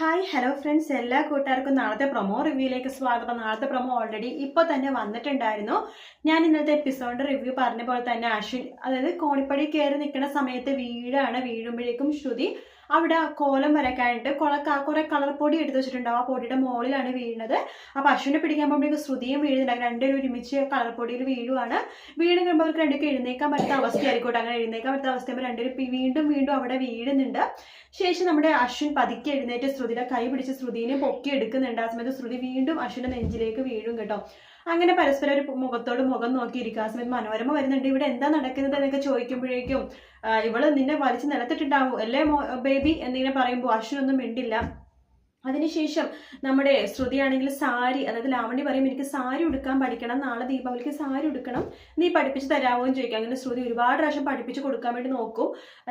Hi hello friends. എല്ലാ കൂട്ടുകാർക്കും നാളത്തെ പ്രൊമോ റിവ്യൂയിലേക്ക് സ്വാഗതം. നാളത്തെ പ്രൊമോ ഓൾറെഡി ഇപ്പോൾ തന്നെ വന്നിട്ടുണ്ടായിരുന്നു. ഞാൻ ഇന്നത്തെ എപ്പിസോഡ് റിവ്യൂ പറഞ്ഞ പോലെ തന്നെ അശ്വിൻ അതായത് കോണിപ്പടി കയറി നിൽക്കുന്ന സമയത്ത് വീഴാണ് വീഴുമ്പോഴേക്കും ശ്രുതി. അവിടെ ആ കോലം വരയ്ക്കാനായിട്ട് കുറെ കുറെ കളർ പൊടി എടുത്ത് വെച്ചിട്ടുണ്ടാവും. ആ പൊടിയുടെ മുകളിലാണ് വീഴുന്നത്. ആ പശുവിനെ പിടിക്കാൻ പോകുമ്പോഴേക്കും ശ്രുതിയും വീഴുന്നുണ്ടാകും രണ്ടുപേരും ഒരുമിച്ച് കളർ പൊടിയിൽ വീഴുവാണ്. വീണ് കഴിയുമ്പോൾ അവർക്ക് രണ്ടുപേർക്ക് എഴുന്നേക്കാൻ പറ്റുന്ന അവസ്ഥയായിരിക്കും അങ്ങനെ എഴുന്നേക്കാൻ പറ്റുന്ന അവസ്ഥയാകുമ്പോൾ രണ്ടുപേരും വീണ്ടും വീണ്ടും അവിടെ വീഴുന്നുണ്ട്. ശേഷം നമ്മുടെ അശ്വിൻ പതുക്കെ എഴുന്നേറ്റ് ശ്രുതിയുടെ കൈ പിടിച്ച് ശ്രുതിനെ പൊക്കി എടുക്കുന്നുണ്ട് ആ സമയത്ത് ശ്രുതി വീണ്ടും അശ്വിന്റെ നെഞ്ചിലേക്ക് വീഴും കേട്ടോ. അങ്ങനെ പരസ്പരം ഒരു മുഖത്തോട് മുഖം നോക്കിയിരിക്കുക സമയത്ത് മനോരമ വരുന്നുണ്ട്. ഇവിടെ എന്താ നടക്കുന്നത് എന്നൊക്കെ ചോദിക്കുമ്പോഴേക്കും ഇവൾ നിന്നെ വലിച്ചു നിലത്തിട്ടുണ്ടാവും അല്ലേ ബേബി? എന്നിങ്ങനെ പറയുമ്പോൾ അശ്വിനൊന്നും മിണ്ടില്ല. അതിനുശേഷം നമ്മുടെ ശ്രുതിയാണെങ്കിൽ സാരി അതായത് ലാവണ്യ പറയും എനിക്ക് സാരി ഉടുക്കാൻ പഠിക്കണം നാളെ ദീപാവലിക്ക് സാരി ഉടുക്കണം. നീ പഠിപ്പിച്ച് തരാമോ? എന്ന് ചോദിക്കും. അങ്ങനെ ശ്രുതി ഒരുപാട് പ്രാവശ്യം പഠിപ്പിച്ച് കൊടുക്കാൻ വേണ്ടി നോക്കും.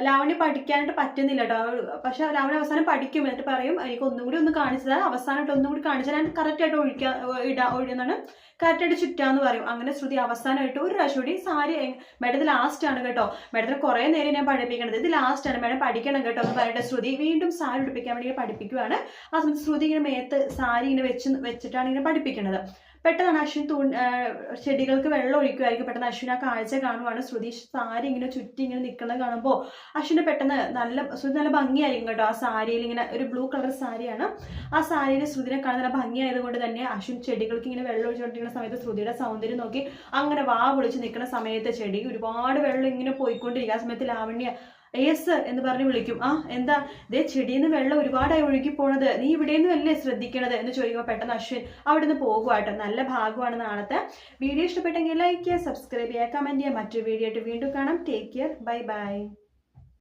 ലാവണ്യ പഠിക്കാനായിട്ട് പറ്റുന്നില്ല കേട്ടോ പക്ഷെ ലാവണ്യ അവസാനം പഠിക്കും. എന്നിട്ട് പറയും എനിക്ക് ഒന്നും കൂടി ഒന്ന് കാണിച്ചതാ അവസാനമായിട്ട് ഒന്നും കൂടി കാണിച്ചാൽ കറക്റ്റായിട്ട് ഒഴിക്കാൻ ഇടാ ഒഴിയുന്നതാണ് കറക്റ്റായിട്ട് ചുറ്റാന്ന് പറയും. അങ്ങനെ ശ്രുതി അവസാനമായിട്ട് ഒരു പ്രാവശ്യം കൂടി സാരി മേഡം ഇത് ലാസ്റ്റ് ആണ് കേട്ടോ. മേഡത്തിന് കുറേ നേരം ഞാൻ പഠിപ്പിക്കണത്. ഇത് ലാസ്റ്റ് ആണ്. മേഡം പഠിക്കണം കേട്ടോ എന്ന് പറഞ്ഞിട്ട് ശ്രുതി. വീണ്ടും സാരി ഉടുപ്പിക്കാൻ വേണ്ടി പഠിപ്പിക്കുവാണ്. ആ സമയത്ത് ശ്രുതി ഇങ്ങനെ മേത്ത് സാരി ഇങ്ങനെ വെച്ച് വെച്ചിട്ടാണ് ഇങ്ങനെ പഠിപ്പിക്കുന്നത് പെട്ടെന്ന് അശ്വിൻ തൂ ചെടികൾക്ക് വെള്ളം ഒഴിക്കുമായിരിക്കും പെട്ടെന്ന് അശ്വിൻ ആ കാഴ്ച കാണുവാണ്. ശ്രുതി സാരി ഇങ്ങനെ ചുറ്റി ഇങ്ങനെ നിൽക്കുന്നത് കാണുമ്പോൾ അശ്വിന്റെ പെട്ടെന്ന് നല്ല ശ്രുതി നല്ല ഭംഗിയായിരിക്കും കേട്ടോ ആ സാരിയിൽ ഇങ്ങനെ ഒരു ബ്ലൂ കളർ സാരിയാണ്. ആ സാരിയിൽ ശ്രുതിനെ കാണാൻ നല്ല ഭംഗിയായതുകൊണ്ട് തന്നെ അശ്വിൻ ചെടികൾക്ക് ഇങ്ങനെ വെള്ളം ഒഴിച്ചുകൊണ്ടിരിക്കുന്ന സമയത്ത് ശ്രുതിയുടെ സൗന്ദര്യം നോക്കി അങ്ങനെ വാ പൊളിച്ച് നിൽക്കുന്ന സമയത്ത് ചെടി ഒരുപാട് വെള്ളം ഇങ്ങനെ പോയിക്കൊണ്ടിരിക്കുക ആ സമയത്ത് ലാവണ്യ ഏസ് എന്ന് പറഞ്ഞ് വിളിക്കും. ആ എന്താ? ദേ ചെടിയിൽ നിന്ന് വെള്ളം ഒരുപാടായി ഒഴുകി പോണത് നീ ഇവിടെ നിന്നും അല്ലേ ശ്രദ്ധിക്കണത്? എന്ന് ചോദിക്കുമ്പോൾ പെട്ടെന്ന് അശ്വിൻ അവിടെ നിന്ന് പോകുവാട്ടോ. നല്ല ഭാഗമാണ് നാളത്തെ. വീഡിയോ ഇഷ്ടപ്പെട്ടെങ്കിൽ ലൈക്ക് ചെയ്യുക സബ്സ്ക്രൈബ് ചെയ്യുക കമന്റ് ചെയ്യുക. മറ്റൊരു വീഡിയോ ആയിട്ട് വീണ്ടും കാണാം. Take care bye bye